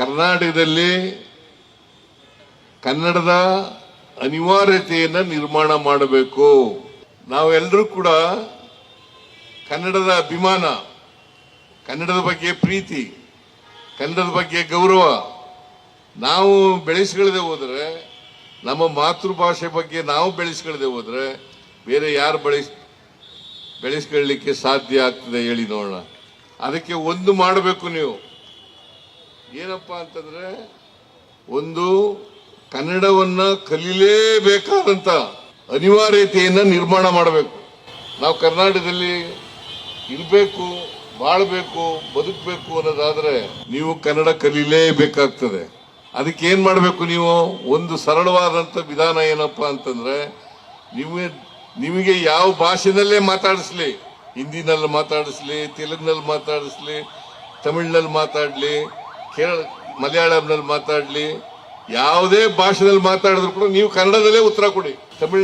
ಕರ್ನಾಟಕದಲ್ಲಿ ಕನ್ನಡದ ಅನಿವಾರ್ಯತೆಯನ್ನು ನಿರ್ಮಾಣ ಮಾಡಬೇಕು. ನಾವೆಲ್ಲರೂ ಕೂಡ ಕನ್ನಡದ ಅಭಿಮಾನ, ಕನ್ನಡದ ಬಗ್ಗೆ ಪ್ರೀತಿ, ಕನ್ನಡದ ಬಗ್ಗೆ ಗೌರವ ನಾವು ಬೆಳೆಸ್ಕೊಳ್ಳದೆ ಹೋದರೆ, ನಮ್ಮ ಮಾತೃಭಾಷೆ ಬಗ್ಗೆ ನಾವು ಬೆಳೆಸ್ಕೊಳ್ಳದೆ ಹೋದರೆ ಬೇರೆ ಯಾರು ಬೆಳೆಸ್, ಬೆಳೆಸ್ಕೊಳ್ಳಿಕ್ಕೆ ಸಾಧ್ಯ ಆಗ್ತದೆ ಹೇಳಿ ನೋಡೋಣ. ಅದಕ್ಕೆ ಒಂದು ಮಾಡಬೇಕು ನೀವು. ಏನಪ್ಪಾ ಅಂತಂದ್ರೆ ಒಂದು ಕನ್ನಡವನ್ನ ಕಲೀಲೇಬೇಕಾದಂತ ಅನಿವಾರ್ಯತೆಯನ್ನ ನಿರ್ಮಾಣ ಮಾಡಬೇಕು. ನಾವು ಕರ್ನಾಟಕದಲ್ಲಿ ಇರಬೇಕು, ಬಾಳ್ಬೇಕು, ಬದುಕಬೇಕು ಅನ್ನೋದಾದ್ರೆ ನೀವು ಕನ್ನಡ ಕಲೀಲೇಬೇಕಾಗ್ತದೆ. ಅದಕ್ಕೆ ಏನ್ ಮಾಡಬೇಕು ನೀವು? ಒಂದು ಸರಳವಾದಂತ ವಿಧಾನ ಏನಪ್ಪಾ ಅಂತಂದ್ರೆ ನಿಮಗೆ ನಿಮಗೆ ಯಾವ ಭಾಷೆನಲ್ಲೇ ಮಾತಾಡಿಸ್ಲಿ, ಹಿಂದಿನಲ್ಲಿ ಮಾತಾಡಿಸ್ಲಿ, ತೆಲುಗಿನಲ್ಲಿ ಮಾತಾಡಿಸ್ಲಿ, ತಮಿಳ್ನಲ್ಲಿ ಮಾತಾಡ್ಲಿ ಕೇರಳ ಮಲಯಾಳಂನಲ್ಲಿ ಮಾತಾಡ್ಲಿ ಯಾವುದೇ ಭಾಷೆಯಲ್ಲಿ ಮಾತಾಡಿದ್ರು ಕೂಡ ನೀವು ಕನ್ನಡದಲ್ಲೇ ಉತ್ತರ ಕೊಡಿ. ತಮಿಳ್